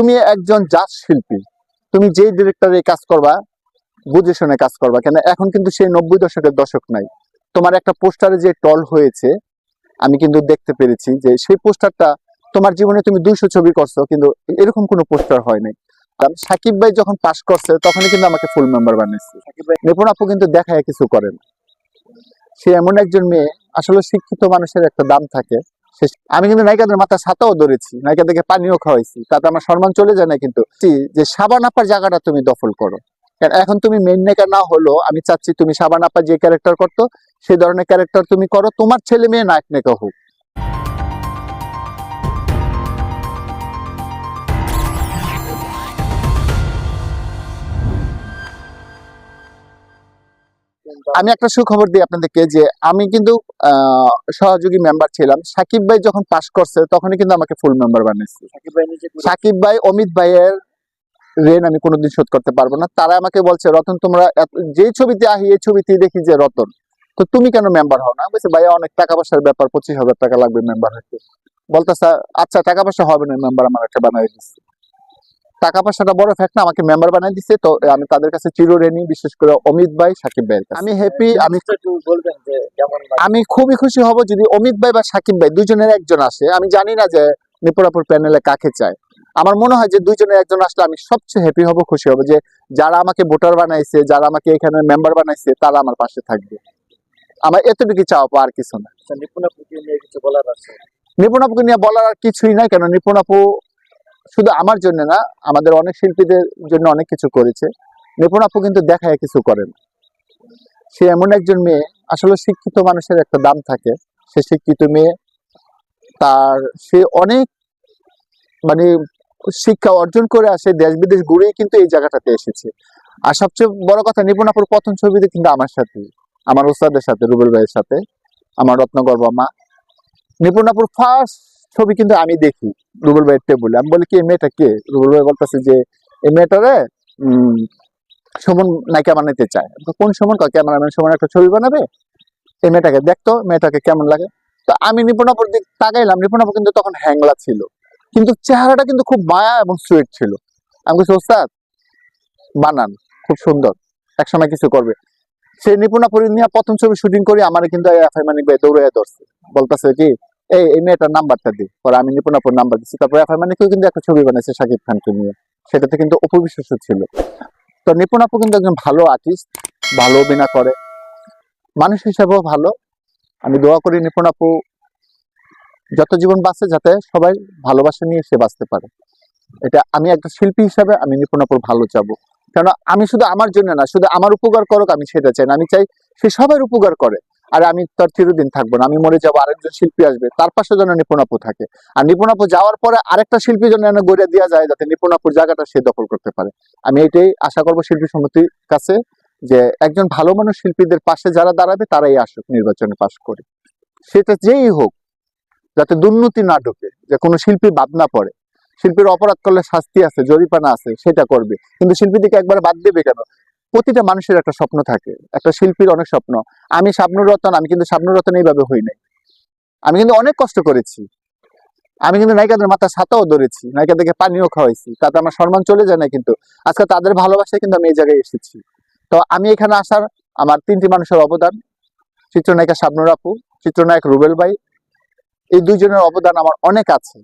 তুমি একজন জাজ শিল্পী তুমি যেই ডিরেক্টরে কাজ করবা বুঝে শুনে কাজ করবা কেন এখন কিন্তু সেই নব্বই দশকের দশক নাই। তোমার একটা পোস্টারে যে টল হয়েছে আমি কিন্তু দেখতে পেরেছি যে সেই পোস্টারটা তোমার জীবনে তুমি দুইশো ছবি করছ কিন্তু এরকম কোনো পোস্টার হয় নাই। সাকিব ভাই যখন পাশ করছে তখনই কিন্তু আমাকে ফুল মেম্বার বানিয়েছে। নিপুণ আপু কিন্তু দেখায় কিছু করেন। সে এমন একজন মেয়ে আসলে শিক্ষিত মানুষের একটা দাম থাকে। আমি কিন্তু নায়িকাদের মাথা ছাতাও ধরেছি, নায়িকাদেরকে পানিও খাওয়াইছি, তাতে আমার সম্মান চলে যায় না কিন্তু। যে সাবান আপার জায়গাটা তুমি দখল করো। এখন তুমি মেন নায়িকা না হলো আমি চাচ্ছি তুমি সাবান আপা যে ক্যারেক্টার করতো সেই ধরনের ক্যারেক্টার তুমি করো, তোমার ছেলে মেয়ে নায়ক নেকা হোক। আমি একটা সুখবর দিই আপনাদেরকে যে আমি কিন্তু সহযোগী মেম্বার ছিলাম। সাকিব ভাই যখন পাশ করছে তখনই কিন্তু আমাকে ফুল মেম্বার বানিয়েছে। সাকিব ভাই অমিত ভাইয়ের ঋণ আমি কোনোদিন শোধ করতে পারব না। তারা আমাকে বলছে রতন তোমরা যে ছবিতে আহি এই ছবিতে দেখি যে রতন। তো তুমি কেন মেম্বার হও না? বলছে ভাইয়া অনেক টাকা পয়সার ব্যাপার পঁচিশ হাজার টাকা লাগবে মেম্বার হতে বলতেছে আচ্ছা টাকা পয়সা হবে না মেম্বার আমার একটা বানাই দিচ্ছে। টাকা পয়সাটা বড় ফ্যাক্ট না আমাকে মেম্বার বানাই দিচ্ছে তো আমি তাদের কাছে চিরঋণী বিশেষ করে অমিত ভাই সাকিব ভাইয়ের কাছে। আমি হ্যাপি আমি বলবেন যে আমি খুবই খুশি হব যদি অমিত ভাই বা সাকিব ভাই দুজনের একজন আসে। আমি জানি না যে নিপুরাপুর প্যানেলে কাকে চায়। আমার মনে হয় যে দুইজনের একজন আসলে আমি সবচেয়ে হ্যাপি হব খুশি হব যে যারা আমাকে ভোটার বানাইছে যারা আমাকে এখানে মেম্বার বানাইছে তারা আমার পাশে থাকবে। আমার এতটুকু চাওয়া আর কিছু না। আচ্ছা, নিপুণ আপুকে নিয়ে কিছু বলার আছে? নিপুণ আপুকে নিয়ে বলার আর কিছুই নাই কেন নিপুণ আপু শুধু আমার জন্য না, আমাদের অনেক শিল্পীদের জন্য অনেক কিছু করেছে। নিপুণ আপু কিন্তু দেখায় কিছু করেন। সে এমন একজন মেয়ে, আসলে শিক্ষিত মানুষের একটা দাম থাকে। সে শিক্ষিত মেয়ে, তার সে অনেক মানে শিক্ষা অর্জন করে আসে দেশ বিদেশ ঘুরেই কিন্তু এই জায়গাটাতে এসেছে। আর সবচেয়ে বড় কথা নিপুণ আপুর প্রথম ছবিতে কিন্তু আমার সাথে, আমার ওস্তাদের সাথে, রুবেল ভাইয়ের সাথে, আমার রত্নগর মা নিপুণ আপুর ফার্স্ট ছবি কিন্তু আমি দেখি, রুবেল ভাইয়ের টেবুলে আমি বলি, কি, এই মেয়েটা কে? রুবেল ভাই বলতেছে যে, এই মেয়েটারে সুমন নায়িকা বানাইতে চায়। কোন সুমন? ক্যামেরাম্যান সুমন একটা ছবি বানাবে? এই মেয়েটাকে দেখতো মেয়েটাকে কেমন লাগে? তো আমি নিপুণাপুর দিক তাকাইলাম নিপুণাপুর কিন্তু তখন হ্যাংলা ছিল। কিন্তু চেহারাটা কিন্তু খুব মায়া এবং সুইট ছিল। আমি বলছি, ওস্তাদ, বানান, খুব সুন্দর, একসময় কিছু করবে। সেই নিপুণাপুরি নিয়ে প্রথম ছবি শুটিং করি, আমার কিন্তু এফআই মানিক ভাই দৌড়ে ধরছে। বলতেছে কি এই এই মেয়েটার নাম্বারটা দি। পরে আমি নিপুণাপুর নাম্বার দিচ্ছি তারপর এফআই মানিকও কিন্তু একটা ছবি বানাইছে শাকিব খানকে নিয়ে। সেটাতে কিন্তু অপবিশ্বাস ছিল। তো নিপুণ আপু কিন্তু একজন ভালো আর্টিস্ট ভালো অভিনয় করে। মানুষ হিসাবেও ভালো। আমি দোয়া করি নিপুণ আপু যত জীবন বাঁচে যাতে সবাই ভালোবাসা নিয়ে সে বাঁচতে পারে। এটা আমি একটা শিল্পী হিসাবে আমি নিপুণ আপুর ভালো চাবো। কেন আমি শুধু আমার জন্য না, শুধু আমার উপকার করুক আমি সেটা চাই না। আমি চাই সে সবার উপকার করে। আর আমি তার চিরদিন থাকব না, আমি মরে যাব, আরেকজন শিল্পী আসবে, তার পাশে যেন নিপুণ আপু থাকে। আর নিপুণ আপু যাওয়ার পরে আরেকটা শিল্পী যেন এনে গড়ে দেওয়া যায় যাতে নিপুণ আপুর জায়গাটা সে দখল করতে পারে। আমি এটাই আশা করব শিল্পী সমিতির কাছে, যে একজন ভালো মানুষ শিল্পীদের পাশে যারা দাঁড়াবে, তারাই আসুক, নির্বাচনে পাশ করে সেটা যেই হোক, যাতে দুর্নীতি না ঢোকে, যে কোনো শিল্পী বাদ না পড়ে। শিল্পীর অপরাধ করলে শাস্তি আছে জরিপানা আছে, সেটা করবে। কিন্তু শিল্পীদেরকে একবার বাদ দেবে কেন? প্রতিটা মানুষের একটা স্বপ্ন থাকে। একটা শিল্পীর অনেক স্বপ্ন। আমি শাবনুর রতন আমি কিন্তু শাবনুর রতন এইভাবে হই নাই। আমি কিন্তু অনেক কষ্ট করেছি। আমি কিন্তু নায়িকাদের মাথা ছাতাও ধরেছি, নায়িকাদেরকে পানিও খাওয়াইছি। তাতে আমার সম্মান চলে যায় না কিন্তু। আজকে তাদের ভালোবাসায় কিন্তু আমি এই জায়গায় এসেছি। তো আমি এখানে আসার আমার তিনটি মানুষের অবদান। চিত্রনায়িকা শাবনুর আপু চিত্রনায়ক রুবেল ভাই। এই দুইজনের অবদান আমার অনেক আছে।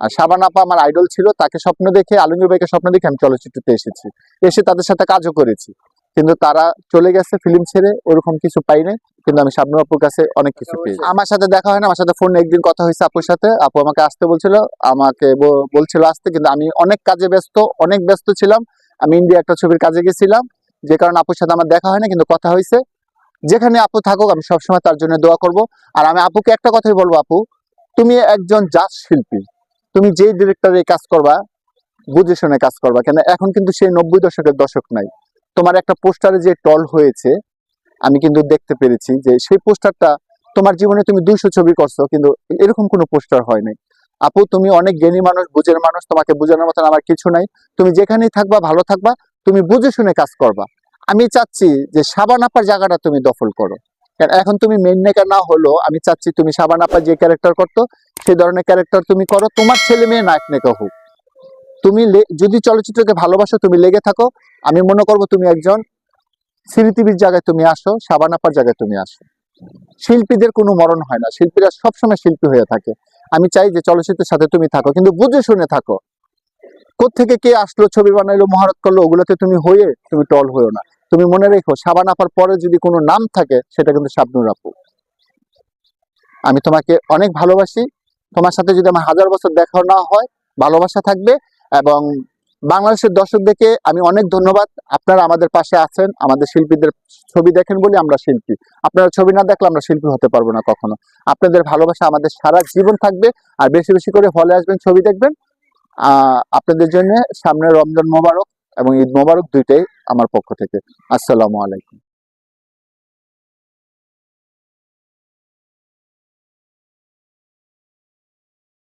আর সাবান আপা আমার আইডল ছিল, তাকে স্বপ্ন দেখে, আলমগীর ভাইকে স্বপ্ন দেখে আমি চলচ্চিত্রতে এসেছি। এসে তাদের সাথে কাজও করেছি। কিন্তু তারা চলে গেছে ফিল্ম ছেড়ে, ওরকম কিছু পাই নাই, কিন্তু আমি শাবনুর আপুর কাছে অনেক কিছু পেয়েছি। আমার সাথে দেখা হয় না, আমার সাথে ফোন একদিন কথা হয়েছে আপুর সাথে, আপু আমাকে আসতে বলছিল, আমাকে বলছিল আসতে, কিন্তু আমি অনেক কাজে ব্যস্ত, অনেক ব্যস্ত ছিলাম। আমি ইন্ডিয়া একটা ছবির কাজে গেছিলাম, যে কারণে আপুর সাথে আমার দেখা হয় না, কিন্তু কথা হয়েছে। যেখানে আপু থাকুক, আমি সবসময় তার জন্য দোয়া করব। আর আমি আপুকে একটা কথাই বলব আপু, তুমি একজন জাজ শিল্পী। তুমি যেই ডিরেক্টরে কাজ করবা, বুঝে শুনে কাজ করবা। কেন? এখন কিন্তু সেই নব্বই দশকের দশক নাই। তোমার একটা পোস্টারে যে টল হয়েছে, আমি কিন্তু দেখতে পেরেছি যে সেই পোস্টারটা তোমার জীবনে তুমি দুইশো ছবি করছ, কিন্তু এরকম কোনো পোস্টার হয় নাই। আপু, তুমি অনেক জ্ঞানী মানুষ, বুঝের মানুষ, তোমাকে বোঝানোর মতন আমার কিছু নাই। তুমি যেখানেই থাকবা, ভালো থাকবা, তুমি বুঝে শুনে কাজ করবা। আমি চাচ্ছি যে সাবান আপার জায়গাটা তুমি দখল করো। কারণ এখন তুমি মেন নায়িকা না হলো আমি চাচ্ছি তুমি সাবান আপা যে ক্যারেক্টার করতো সেই ধরনের ক্যারেক্টার তুমি করো। তোমার ছেলে মেয়ে নায়ক নায়িকা হোক। তুমি যদি চলচ্চিত্রকে ভালোবাসো, তুমি লেগে থাকো। আমি মনে করব তুমি একজন স্মৃতিবির জায়গায় তুমি আসো সাবানাপার জায়গায় তুমি আসো। শিল্পীদের কোনো মরণ হয় না। শিল্পীরা সবসময় শিল্পী হয়ে থাকে। আমি চাই যে চলচ্চিত্রের সাথে তুমি থাকো, কিন্তু বুঝে শুনে থাকো। কোত্থেকে কে আসলো, ছবি বানাইলো মহারত করল, ওগুলোতে তুমি হয়ে তুমি টল হয়েও না। তুমি মনে রেখো, সাবান আপার পরে যদি কোনো নাম থাকে, সেটা কিন্তু শাবনুর আপু। আমি তোমাকে অনেক ভালোবাসি। তোমার সাথে যদি আমার হাজার বছর দেখা না হয়, ভালোবাসা থাকবে এবং বাংলাদেশের দর্শকদেরকে আমি অনেক ধন্যবাদ। আপনারা আমাদের পাশে আছেন, আমাদের শিল্পীদের ছবি দেখেন বলে আমরা শিল্পী। আপনারা ছবি না দেখলে আমরা শিল্পী হতে পারব না কখনো। আপনাদের ভালোবাসা আমাদের সারা জীবন থাকবে। আর বেশি বেশি করে হলে আসবেন, ছবি দেখবেন। আপনাদের জন্য সামনে রমজান মোবারক এবং ঈদ মোবারক দুইটাই আমার পক্ষ থেকে। আসসালামু আলাইকুম।